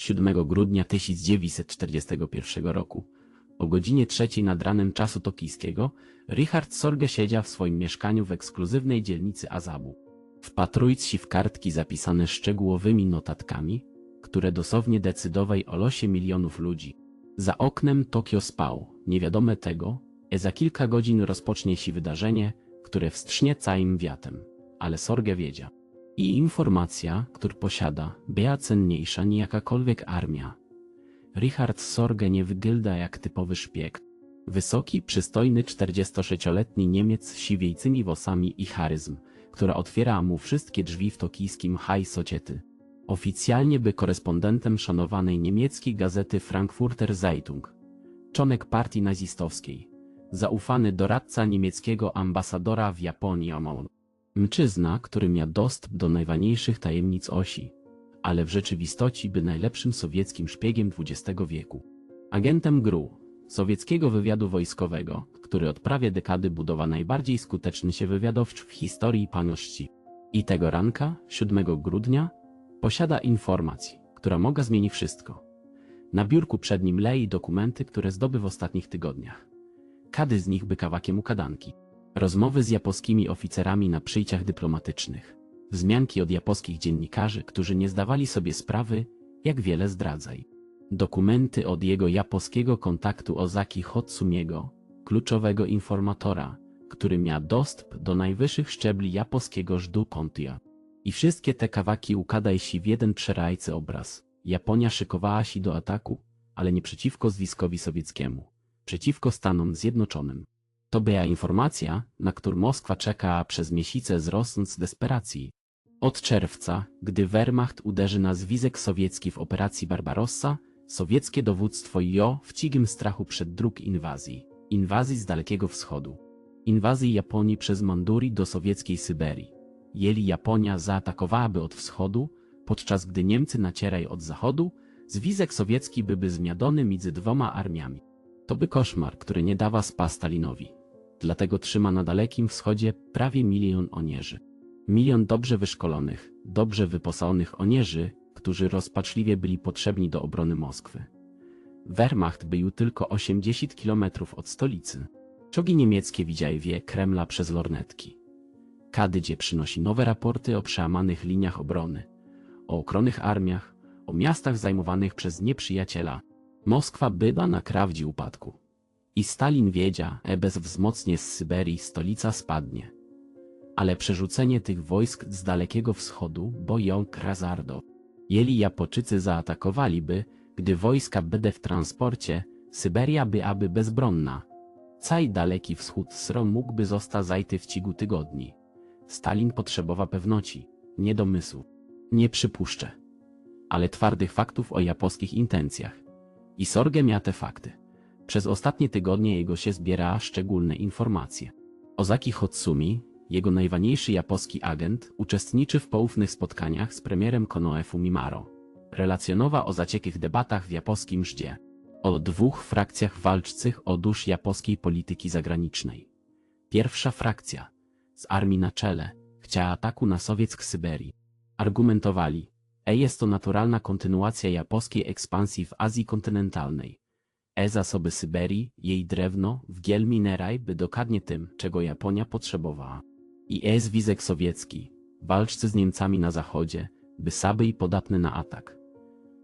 7 grudnia 1941 roku. O godzinie trzeciej nad ranem czasu tokijskiego, Richard Sorge siedział w swoim mieszkaniu w ekskluzywnej dzielnicy Azabu. Wpatrując się w kartki zapisane szczegółowymi notatkami, które dosłownie decydowały o losie milionów ludzi. Za oknem Tokio spał, niewiadome tego, e za kilka godzin rozpocznie się wydarzenie, które wstrznie całym wiatem. Ale Sorge wiedział. I informacja, którą posiada, była cenniejsza niż jakakolwiek armia. Richard Sorge nie wygląda jak typowy szpieg. Wysoki, przystojny 46-letni Niemiec z siwiejcymi włosami i charyzm, która otwiera mu wszystkie drzwi w tokijskim High Society. Oficjalnie by korespondentem szanowanej niemieckiej gazety Frankfurter Zeitung. Członek partii nazistowskiej. Zaufany doradca niemieckiego ambasadora w Japonii Amon. Mczyzna, który miał dostęp do najważniejszych tajemnic osi, ale w rzeczywistości by najlepszym sowieckim szpiegiem XX wieku. Agentem GRU, sowieckiego wywiadu wojskowego, który od prawie dekady budowa najbardziej skuteczny się wywiadowcz w historii paności. I tego ranka, 7 grudnia, posiada informacji, która mogła zmienić wszystko. Na biurku przed nim lei dokumenty, które zdoby w ostatnich tygodniach. Kady z nich by kawakiem ukadanki. Rozmowy z japońskimi oficerami na przyjściach dyplomatycznych. Wzmianki od japońskich dziennikarzy, którzy nie zdawali sobie sprawy, jak wiele zdradzaj. Dokumenty od jego japońskiego kontaktu Ozaki Hotsumiego, kluczowego informatora, który miał dostęp do najwyższych szczebli japońskiego żdu Pontia. I wszystkie te kawaki ukadaj się w jeden przerajcy obraz. Japonia szykowała się do ataku, ale nie przeciwko Związkowi Sowieckiemu, przeciwko Stanom Zjednoczonym. To była informacja, na którą Moskwa czeka przez miesiące z rosnąc desperacji. Od czerwca, gdy Wehrmacht uderzy na Związek Sowiecki w operacji Barbarossa, sowieckie dowództwo jo w cigim strachu przed dróg inwazji, inwazji z Dalekiego Wschodu, inwazji Japonii przez Manduri do sowieckiej Syberii. Jeli Japonia zaatakowałaby od wschodu, podczas gdy Niemcy nacieraj od zachodu, Związek Sowiecki byłby zmiadony między dwoma armiami. To by koszmar, który nie dawa spa Stalinowi. Dlatego trzyma na Dalekim Wschodzie prawie milion onierzy. Milion dobrze wyszkolonych, dobrze wyposażonych onierzy, którzy rozpaczliwie byli potrzebni do obrony Moskwy. Wehrmacht był tylko 80 kilometrów od stolicy. Czogi niemieckie widziały wie Kremla przez lornetki. Kadydzie przynosi nowe raporty o przełamanych liniach obrony, o okronych armiach, o miastach zajmowanych przez nieprzyjaciela. Moskwa była na krawędzi upadku. I Stalin wiedział, że bez wzmocnienia z Syberii stolica spadnie. Ale przerzucenie tych wojsk z Dalekiego Wschodu, bo ją Krazardo. Jeli Japoczycy zaatakowaliby, gdy wojska będą w transporcie, Syberia by aby bezbronna. Cały Daleki Wschód sro mógłby zostać zajty w cigu tygodni. Stalin potrzebował pewności, nie domysłu. Nie przypuszczę. Ale twardych faktów o japońskich intencjach. I Sorge miał te fakty. Przez ostatnie tygodnie jego się zbiera szczególne informacje. Ozaki Hotsumi, jego najważniejszy japoński agent, uczestniczy w poufnych spotkaniach z premierem Konoe Fumimaro. Relacjonowa o zaciekłych debatach w japońskim żdzie. O dwóch frakcjach walczących o dusz japońskiej polityki zagranicznej. Pierwsza frakcja, z armii na czele, chciała ataku na Sowieck Syberii. Argumentowali, e jest to naturalna kontynuacja japońskiej ekspansji w Azji kontynentalnej. E zasoby Syberii, jej drewno, wgiel mineraj by dokładnie tym, czego Japonia potrzebowała. I e Związek Sowiecki, walczcy z Niemcami na zachodzie, by saby i podatny na atak.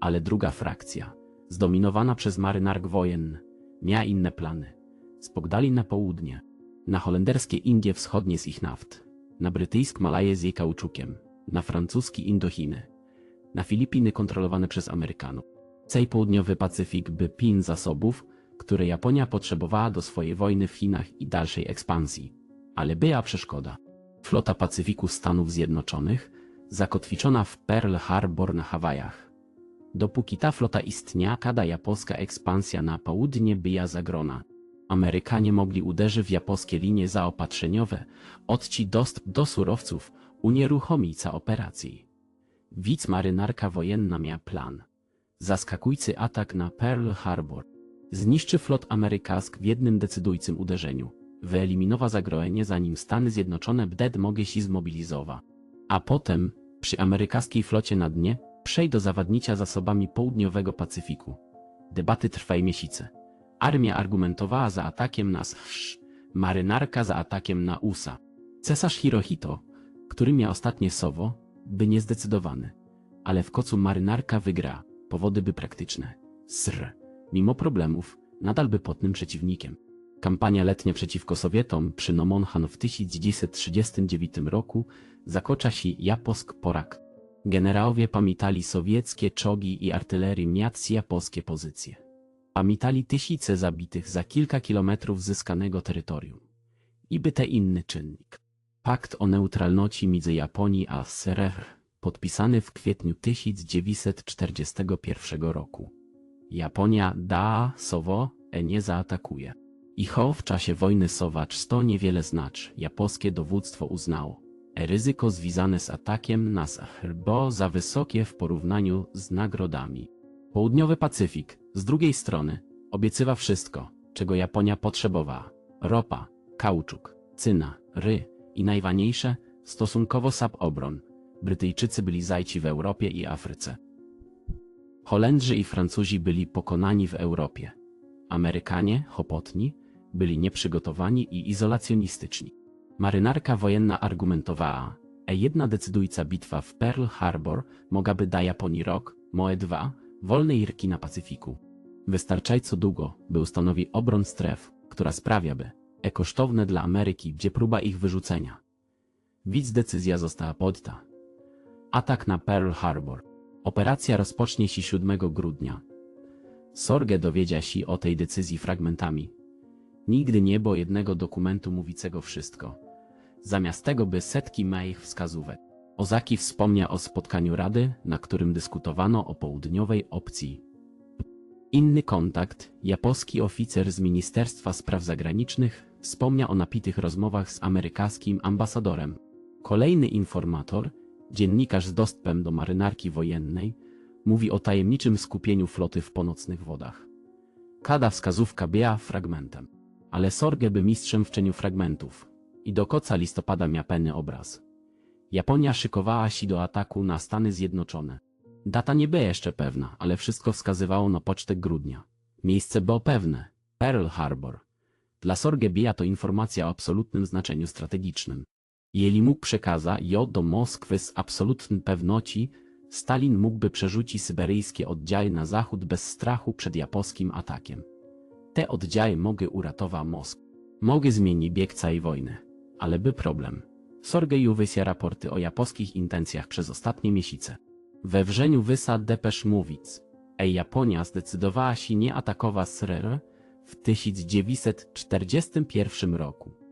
Ale druga frakcja, zdominowana przez marynark wojenny, miała inne plany. Spogdali na południe, na holenderskie Indie Wschodnie z ich naft, na brytyjsk Malaje z jej kauczukiem, na francuski Indochiny, na Filipiny kontrolowane przez Amerykanów. Cej południowy Pacyfik by pin zasobów, które Japonia potrzebowała do swojej wojny w Chinach i dalszej ekspansji. Ale była przeszkoda. Flota Pacyfiku Stanów Zjednoczonych, zakotwiczona w Pearl Harbor na Hawajach. Dopóki ta flota istniała, kada japońska ekspansja na południe była zagrona. Amerykanie mogli uderzyć w japońskie linie zaopatrzeniowe, odci dostęp do surowców, unieruchomić ca operacji. Wic marynarka wojenna miała plan. Zaskakujący atak na Pearl Harbor. Zniszczy flot amerykański w jednym decydujcym uderzeniu. Wyeliminowa zagrożenie zanim Stany Zjednoczone bded mogę się zmobilizować. A potem, przy amerykańskiej flocie na dnie, przejść do zawadnicia zasobami południowego Pacyfiku. Debaty trwały miesiące. Armia argumentowała za atakiem na Sz, marynarka za atakiem na USA. Cesarz Hirohito, który miał ostatnie sowo, by niezdecydowany. Ale w kocu marynarka wygra, powody by praktyczne. Sr, mimo problemów, nadal by potnym przeciwnikiem. Kampania letnia przeciwko Sowietom przy Nomonhan w 1939 roku zakończa się japosk porak. Generałowie pamiętali sowieckie czołgi i artylerii miac japoskie pozycje. Pamiętali tysiące zabitych za kilka kilometrów zyskanego terytorium. I by te inny czynnik. Pakt o neutralności między Japonii a SRR, podpisany w kwietniu 1941 roku. Japonia da Sowo e nie zaatakuje. I ho w czasie wojny Sowacz to niewiele znacz, japońskie dowództwo uznało. E ryzyko związane z atakiem na Sahel, bo za wysokie w porównaniu z nagrodami. Południowy Pacyfik, z drugiej strony, obiecywa wszystko, czego Japonia potrzebowała. Ropa, kauczuk, cyna, ry i najważniejsze, stosunkowo sab obron. Brytyjczycy byli zajci w Europie i Afryce. Holendrzy i Francuzi byli pokonani w Europie. Amerykanie, chopotni, byli nieprzygotowani i izolacjonistyczni. Marynarka wojenna argumentowała, e jedna decydująca bitwa w Pearl Harbor mogłaby da Japonii rok, moe dwa, wolnej rki na Pacyfiku. Wystarczająco długo, by ustanowi obron stref, która sprawiaby, e kosztowne dla Ameryki, gdzie próba ich wyrzucenia. Widz decyzja została podjęta. Atak na Pearl Harbor. Operacja rozpocznie się 7 grudnia. Sorge dowiedział się o tej decyzji fragmentami. Nigdy nie było jednego dokumentu mówiącego wszystko. Zamiast tego by setki moich wskazówek. Ozaki wspomniał o spotkaniu Rady, na którym dyskutowano o południowej opcji. Inny kontakt, japoński oficer z Ministerstwa Spraw Zagranicznych, wspomniał o napitych rozmowach z amerykańskim ambasadorem. Kolejny informator, dziennikarz z dostępem do marynarki wojennej, mówi o tajemniczym skupieniu floty w północnych wodach. Kada wskazówka biała fragmentem. Ale Sorge by mistrzem w czeniu fragmentów. I do koca listopada miał penny obraz. Japonia szykowała się do ataku na Stany Zjednoczone. Data nie była jeszcze pewna, ale wszystko wskazywało na pocztek grudnia. Miejsce było pewne. Pearl Harbor. Dla Sorge bija to informacja o absolutnym znaczeniu strategicznym. Jeżeli mógł przekaza ją do Moskwy z absolutną pewnością, Stalin mógłby przerzucić syberyjskie oddziały na zachód bez strachu przed japońskim atakiem. Te oddziały mogły uratować Moskwę. Mogły zmienić bieg całej wojny. Ale by problem. Sorgeju wysja raporty o japońskich intencjach przez ostatnie miesiące. We wrzeniu wysa Depesz Mówic. Ej Japonia zdecydowała się nie atakować SRR w 1941 roku.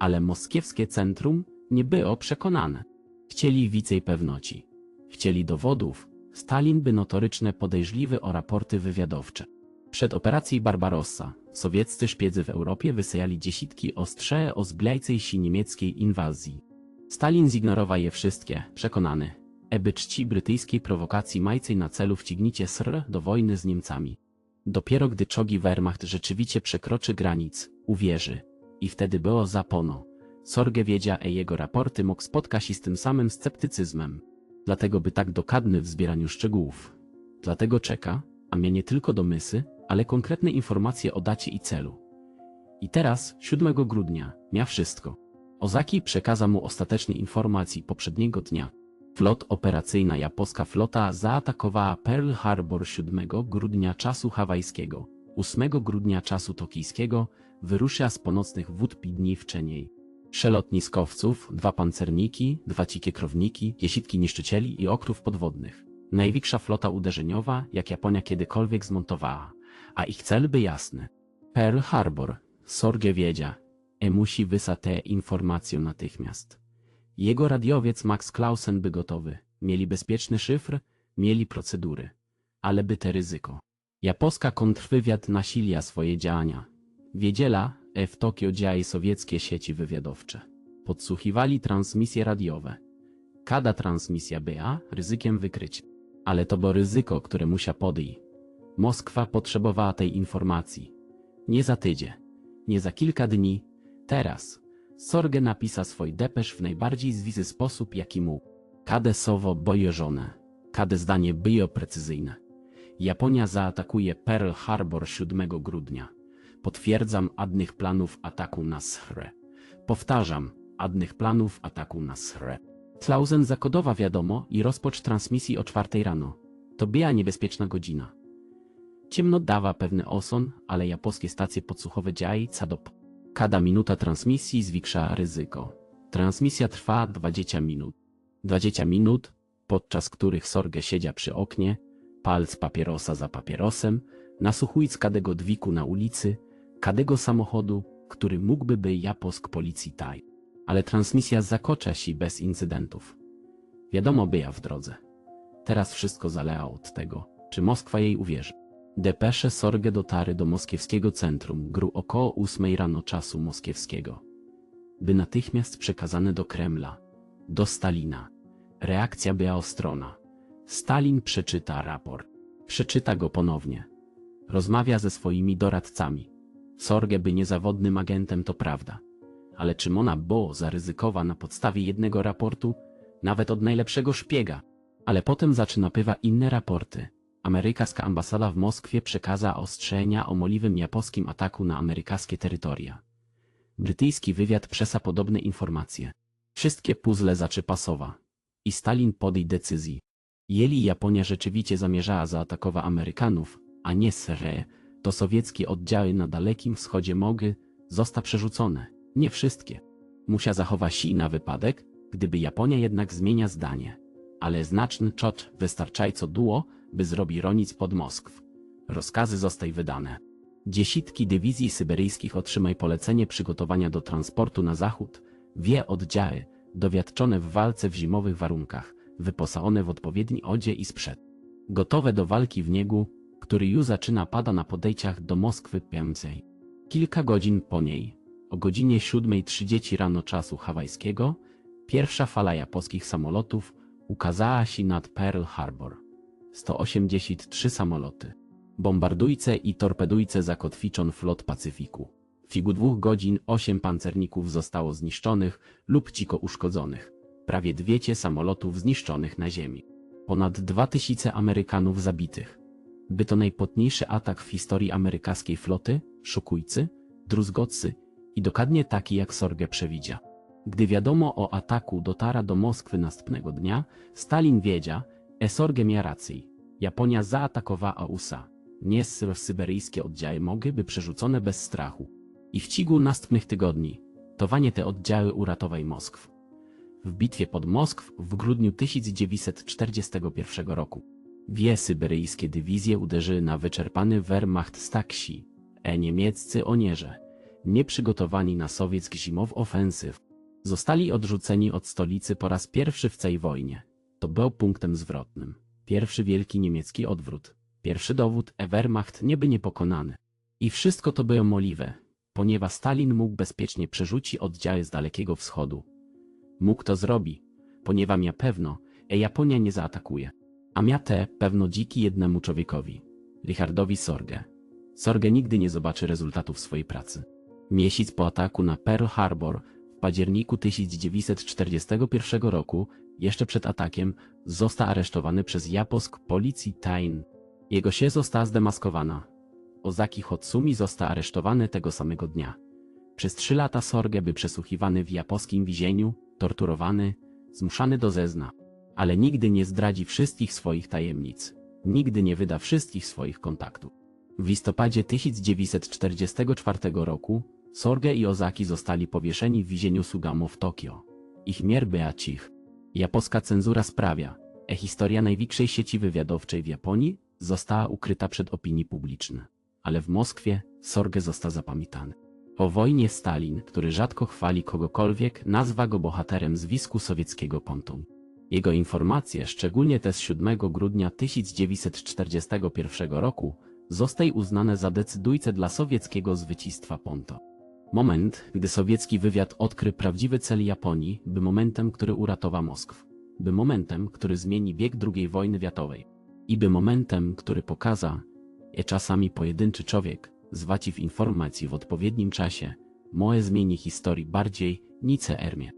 Ale moskiewskie centrum nie było przekonane. Chcieli więcej pewności. Chcieli dowodów. Stalin by notoryczne podejrzliwy o raporty wywiadowcze. Przed operacji Barbarossa sowieccy szpiedzy w Europie wysyłali dziesiątki ostrze o zbliżającej się niemieckiej inwazji. Stalin zignorował je wszystkie, przekonany, eby czci brytyjskiej prowokacji majcej na celu wciągnięcie SR do wojny z Niemcami. Dopiero gdy czogi Wehrmacht rzeczywiście przekroczy granic, uwierzy. I wtedy było zapono. Sorge wiedział, e jego raporty mógł spotkać się z tym samym sceptycyzmem. Dlatego by tak dokładny w zbieraniu szczegółów. Dlatego czeka, a mnie nie tylko domysły, ale konkretne informacje o dacie i celu. I teraz, 7 grudnia, miał wszystko. Ozaki przekazał mu ostateczne informacje poprzedniego dnia. Flot operacyjna japońska flota zaatakowała Pearl Harbor 7 grudnia czasu hawajskiego, 8 grudnia czasu tokijskiego, wyrusza z północnych wód Pidniwczeniej. Szelotniskowców, dwa pancerniki, dwa cikie krowniki, dziesiątki niszczycieli i okrów podwodnych. Największa flota uderzeniowa, jak Japonia kiedykolwiek zmontowała. A ich cel by jasny. Pearl Harbor, Sorge wiedzia, e musi wysa te informacje natychmiast. Jego radiowiec Max Clausen by gotowy. Mieli bezpieczny szyfr, mieli procedury. Ale by te ryzyko. Japońska kontrwywiad nasilia swoje działania. Wiedziela, e w Tokio działają sowieckie sieci wywiadowcze. Podsłuchiwali transmisje radiowe. Kada transmisja była ryzykiem wykrycia. Ale to było ryzyko, które musia podjąć. Moskwa potrzebowała tej informacji. Nie za tydzień, nie za kilka dni, teraz. Sorge napisa swój depesz w najbardziej zwisy sposób, jaki mógł. Kadesowo bojeżone. Kade zdanie było precyzyjne. Japonia zaatakuje Pearl Harbor 7 grudnia. Potwierdzam adnych planów ataku na Sre. Powtarzam, adnych planów ataku na Sre. Clausen zakodowa wiadomo i rozpocz transmisji o czwartej rano. To była niebezpieczna godzina. Ciemno dawa pewny oson, ale japońskie stacje podsłuchowe działają co do p- Kada minuta transmisji zwiększa ryzyko. Transmisja trwa 20 minut. 20 minut, podczas których Sorge siedział przy oknie, palc papierosa za papierosem, nasłuchując kadego dwiku na ulicy, kadego samochodu, który mógłby być japosk policji taj. Ale transmisja zakocza się bez incydentów. Wiadomo była w drodze. Teraz wszystko zależy od tego, czy Moskwa jej uwierzy. Depesze Sorge dotarły do moskiewskiego centrum gru około 8 rano czasu moskiewskiego. By natychmiast przekazane do Kremla, do Stalina. Reakcja była ostrona. Stalin przeczyta raport. Przeczyta go ponownie. Rozmawia ze swoimi doradcami. Sorge by niezawodnym agentem to prawda. Ale czy ona było zaryzykowa na podstawie jednego raportu, nawet od najlepszego szpiega? Ale potem zaczyna pywa inne raporty. Amerykańska ambasada w Moskwie przekaza ostrzenia o możliwym japońskim ataku na amerykańskie terytoria. Brytyjski wywiad przesa podobne informacje. Wszystkie puzzle zaczy pasowa. I Stalin podej decyzji. Jeli Japonia rzeczywiście zamierzała zaatakować Amerykanów, a nie SRE, to sowieckie oddziały na Dalekim Wschodzie mogły zostać przerzucone. Nie wszystkie. Musia zachować si na wypadek, gdyby Japonia jednak zmienia zdanie. Ale znaczny czot wystarczajco duo, by zrobi ronic pod Moskw. Rozkazy zostaj wydane. Dziesiątki dywizji syberyjskich otrzymaj polecenie przygotowania do transportu na zachód, wie oddziały, dowiadczone w walce w zimowych warunkach, wyposażone w odpowiedni odzie i sprzęt. Gotowe do walki w niegu, który już zaczyna pada na podejściach do Moskwy Pięcej. Kilka godzin po niej, o godzinie 7.30 rano czasu hawajskiego, pierwsza fala japońskich samolotów ukazała się nad Pearl Harbor. 183 samoloty. Bombardujce i torpedujce zakotwiczon flot Pacyfiku. W ciągu dwóch godzin osiem pancerników zostało zniszczonych lub ciko uszkodzonych. Prawie dwiecie samolotów zniszczonych na ziemi. Ponad 2000 Amerykanów zabitych. By to najpotniejszy atak w historii amerykańskiej floty, szukujcy, druzgocy i dokładnie taki jak Sorge przewidział. Gdy wiadomo o ataku dotara do Moskwy następnego dnia, Stalin wiedział, e Sorge miał rację. Japonia zaatakowała USA. Nie syberyjskie oddziały mogłyby przerzucone bez strachu. I w ciągu następnych tygodni, towanie te oddziały uratowaj Moskw. W bitwie pod Moskw w grudniu 1941 roku. Dwie syberyjskie dywizje uderzyły na wyczerpany Wehrmacht Staksi, e niemieccy onierze, nieprzygotowani na sowiecki zimow ofensyw. Zostali odrzuceni od stolicy po raz pierwszy w tej wojnie. To był punktem zwrotnym. Pierwszy wielki niemiecki odwrót. Pierwszy dowód, e Wehrmacht nie by niepokonany. I wszystko to było możliwe, ponieważ Stalin mógł bezpiecznie przerzucić oddziały z Dalekiego Wschodu. Mógł to zrobić, ponieważ mia pewno, e Japonia nie zaatakuje. A mia te pewno dziki jednemu człowiekowi, Richardowi Sorge. Sorge nigdy nie zobaczy rezultatów swojej pracy. Miesiąc po ataku na Pearl Harbor w październiku 1941 roku, jeszcze przed atakiem, został aresztowany przez japońsk policji Tain. Jego się została zdemaskowana. Ozaki Hotsumi został aresztowany tego samego dnia. Przez trzy lata Sorge był przesłuchiwany w japońskim więzieniu, torturowany, zmuszany do zezna. Ale nigdy nie zdradzi wszystkich swoich tajemnic. Nigdy nie wyda wszystkich swoich kontaktów. W listopadzie 1944 roku Sorge i Ozaki zostali powieszeni w więzieniu Sugamo w Tokio. Ich mier była cich. Japońska cenzura sprawia, e historia największej sieci wywiadowczej w Japonii została ukryta przed opinii publiczną. Ale w Moskwie Sorge został zapamiętany. Po wojnie Stalin, który rzadko chwali kogokolwiek, nazwa go bohaterem zwisku sowieckiego pontu. Jego informacje, szczególnie te z 7 grudnia 1941 roku, zostały uznane za decydujące dla sowieckiego zwycięstwa Ponto. Moment, gdy sowiecki wywiad odkrył prawdziwy cel Japonii, by momentem, który uratował Moskwę. By momentem, który zmieni bieg II wojny światowej. I by momentem, który pokaza, że czasami pojedynczy człowiek, zwaci w informacji w odpowiednim czasie, może zmieni historii bardziej, nice ermie.